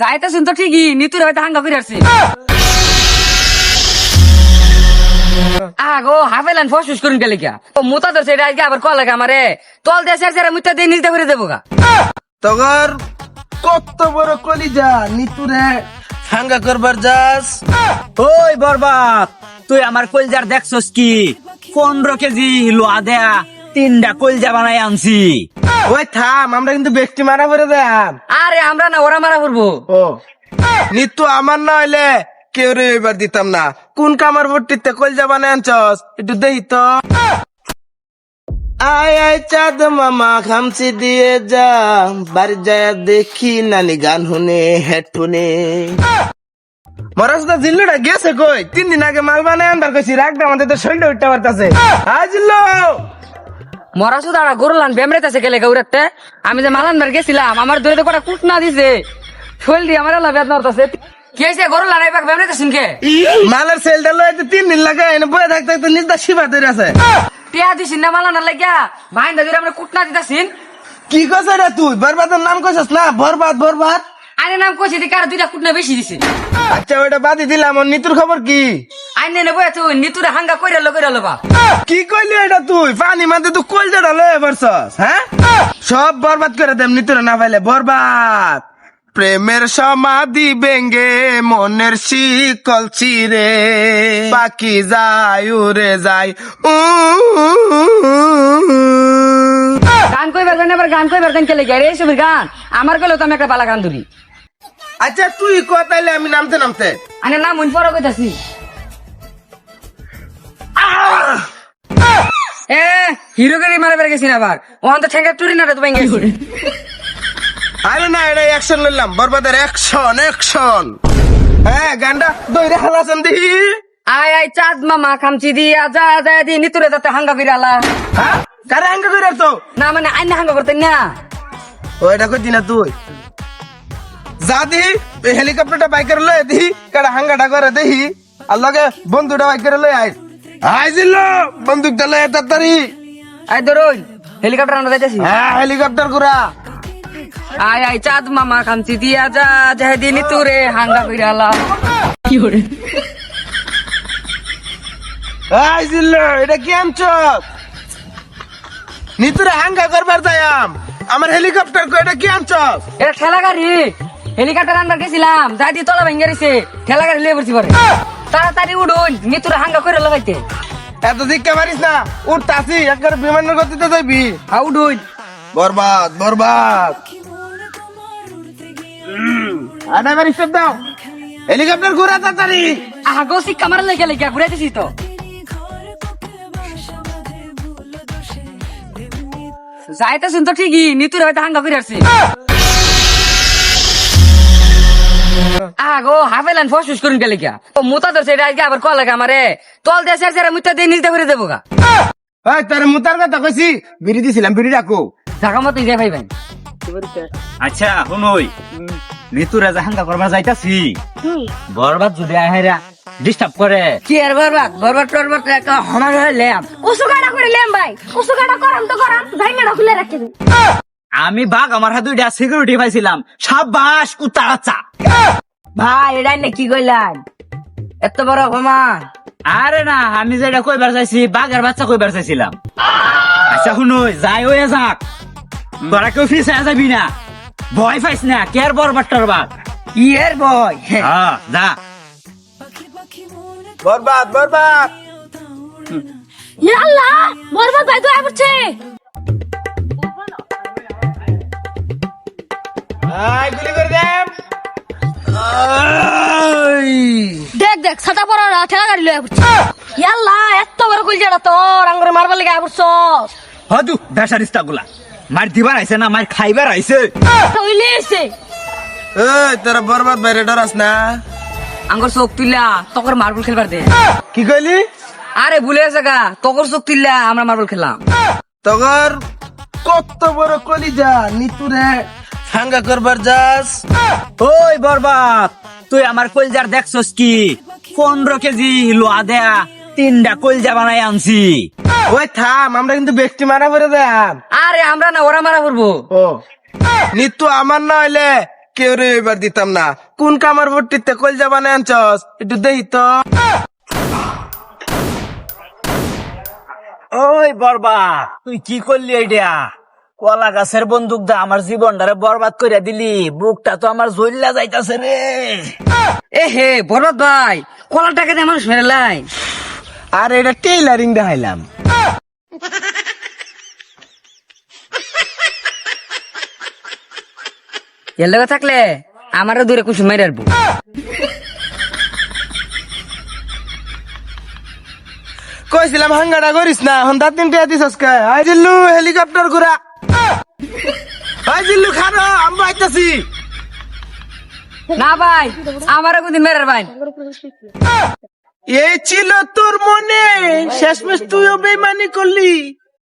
যাইতেছেন তো ঠিকই, নিতুর হয়তো হাঙ্গা করে আসছি। আগো হাফেলান ফসফুস করুন গেলে কিয়া ও, মুতা তো সেটা আজকে আবার কল লাগে আমারে। তল দেশে সেরা মুতা দিয়ে, নিজে করে দেবো গা। তগর, কত বড় কলিজা, নিতুরে। হাঙ্গা করবার যাস। ওই বরবাদ, তুই আমার কলজার দেখছস কি? পনেরো কেজি লোয়া দেয়া, তিনটা কলজা বানাই আনছি। ওই থাম আমরা কিন্তু ব্যক্তি মারা করে দেন আরে আমরা না ওরা মারা করব ও। নিতু আমার না হইলে কেউ রে এবার দিতাম না। কোন কামার ভর্তিতে কলজা বানায় আনছস? একটু দেই তো। আয় আয় চাঁদ মামা খামচি দিয়ে যা বাড়ি যায় দেখি নানি গান শুনে হেডফোনে মরাসদা জিল্লুটা গেছে কই? তিন দিন আগে মাল বানায় আনবার কইছি রাখবে আমাদের তো শরীরটা উঠতে পারতাছে। আয় জিল্লু! মরা সুদাড়া গরুলান বেমরেতেছে গেলে গৌরাতে আমি যে মালান মার গেছিলাম আমার দূরে তো কটা কুট না দিছে। শৈল দিয়ে আমার আল্লাহ বেদনা হতাছে কি হয়েছে গরুলান এবার বেমরেতেছেন কে? মালের সেলটা লইতে তিন দিন লাগে এনে বয়ে থাকতে থাকতে নিজটা শিবা ধরে আছে। টিয়া দিছিন না মালান লাগিয়া ভাইন্দা দূরে আমরা কুট না দিতাছিন। কি কইছ রে তুই? বরবাদের নাম কইছস না? বরবাদ বরবাদ। আইনে নাম কইছি কার দুইটা কুট না বেশি দিছে। আচ্ছা ওটা বাদি দিলাম। ওর নিতুর খবর কি? আইনে নেব তুই নিতুরে হাঙ্গা কইরা লো কইরা কি কইলি এটা তুই? পানি মাঝে তুই কইল যেটা লয়ে পারছস হ্যাঁ? সব বরবাদ করে দেম নিতুরে না পাইলে বরবাদ। প্রেমের সমাধি বেঙ্গে মনের শিকল চিরে বাকি যায় উড়ে যায় উ গান কইবার দেন এবার গান কইবার দেন কেলে গেরে এসবের গান। আমার কইলো তো আমি একটা বালা গান ধরি। আচ্ছা তুই কথাইলে আমি নামতে নামতে? আনে নাম মন পড়া কইতাছি এ হিরো গাড়ি মারা বের গেছিন আবার। ওখান তো ঠেঙ্গা টুরি না তো ভেঙে আরে না এটা অ্যাকশন নিলাম। বরবাদের অ্যাকশন অ্যাকশন হ্যাঁ গানটা দইরে হালাছেন দিহি আয় আয় চাঁদ মামা খামচি দিয়া যা যা দি নিতুরে যাতে হাঙ্গা কইরালা হ্যাঁ? কারে আঙ্কা করে তো না মানে আইনে হাঙ্গা করতেন না। ওইটা কই দিনা তুই? যা দিহি হেলিকপ্টারটা বাইকের লয়ে দিহি কাটা হাঙ্গাটা করে দেহি আর লগে বন্ধুটা বাইকের লয়ে আই আইছিল বন্দুকটা লয়ে তাড়াতাড়ি আয় ধরুন হেলিকপ্টার আনা যাইতেছি হ্যাঁ হেলিকপ্টার গুড়া আয় আয় চাঁদ মামা খামচি দিয়া যা যা দি নিতুরে হাঙ্গা কইরালা কি করে আইছিল এটা কি নিতুরে হাঙ্গা করবার যাইম আমার হেলিকপ্টার কো এটা কি আনছস এটা ঠেলা গাড়ি হেলিকপ্টার আনবার গেছিলাম যাই দিয়ে তলা ভেঙে গেছে ঠেলা গাড়ি লিয়ে পড়ছি পরে। তাড়াতাড়ি উঠুন নিতুরে হাঙ্গা করে লাগাইতে। এত মারিস না উঠতাছি একবার বিমানের গতিতে যাইবি। হ্যাঁ উঠুন। বরবাদ বরবাদ। বাড়ি স্টপ দাও। হেলিকপ্টার ঘুরা তাড়াতাড়ি। আগো শিক্ষা মারা লেগে লেগে ঘুরাইতেছি তো। যাইতেছেন তো ঠিকই নিতুর হয়তো হাঙ্গা করে আসছি। আগো হাফেলান ফসফুস করুন গেলে কিয়া ও মুতা তো সেটা আজকে আবার কল লাগে আমারে? তল দেশে সেরা মুতা দিয়ে নিজে করে দেবো গা। ওই তোর মুতার কথা কইছি বিড়ি দিছিলাম বিড়ি রাখো। ঢাকা মতো যাই ভাইবেন। আচ্ছা শুনই নিতুরে জাহাঙ্গা করবা যাইতাছি। বরবাদ যদি আহেরা ডিস্টার্ব করে। কি আর বরবাদ? বরবাদ টরবাদ একটা হমার হইলাম উসুকাটা করে লেম ভাই উসুকাটা করাম তো করাম জাইঙ্গাটা খুলে রাখি। আমি বাঘ আমার হাতে দুইটা সিকিউরিটি পাইছিলাম। সাবাস কুতারাচা ভাই এটা না কি কইলাম এত বড় অপমান। আরে না আমি যেটা কইবার চাইছি বাঘের বাচ্চা কইবার চাইছিলাম। আচ্ছা শুনুই যাই হয়ে যাক। তোরা কেউ ফিসে যাবি না। ভয় পাইস না কেয়ার বরবাদ টরবাদ ইয়ের বয় হ্যাঁ যা। বরবাদ বরবাদ। আল্লাহ বরবাদ ভাই তো আইবছে গুলি করে দেম আই দেখ দেখ ছাতা পড়া ঠেলা গাড়ি লয়ে আইবছে আল্লাহ এত বড় কইজাটা তোর আঙ্গুরে মারবার লাগি আইবছস হদু বেসারিস্তা গুলা। মার দিবার আইছে না মার খাইবার আইছে। হইলে এসে এই তোরা বরবাদ বাইরে ডরাস না। আঙ্গর চোখ তকর মার্বল খেলবার দে। কি কইলি? আরে ভুলে গেছে গা তকর চোখ তুললা আমরা মার্বল খেললাম। তগর কত বড় কলিজা নিতুরে। হাঙ্গা করবার যাস। ওই বরবাদ তুই আমার কলজার দেখছস কি? পনেরো কেজি লোয়া দেয়া তিনটা কলজা বানাই আনছি। ওই থাম আমরা কিন্তু ব্যক্তি মারা করে দেম আরে আমরা না ওরা মারা করব ও। নিতু আমার না হইলে কেউ রে এবার দিতাম না। কোন কামার ভর্তিতে কলজা বানায় আনছস একটু দেই তো। ওই বরবাদ তুই কি করলি এইটা কলা গাছের বন্দুক দা আমার জীবনটারে বরবাদ করে দিলি। বুকটা তো আমার জ্বললা যাইতাছে রে। এ হে বরবাদ ভাই কলার টাকা দিয়ে মানুষ মেরে লাই। আর এটা টেইলারিং দেখাইলাম। এর লগে থাকলে আমারও দূরে কুসুম মেরে আসব কইছিলাম হাঙ্গাটা করিস না হন দাঁত তিনটে দিছস কে আই জিল্লু হেলিকপ্টার ঘুরা। আই জিল্লু খানো আমরা আইতাছি। না ভাই আমার কিন্তু মেরার ভাই এই ছিল তোর মনে শেষমেশ তুইও বেমানি করলি।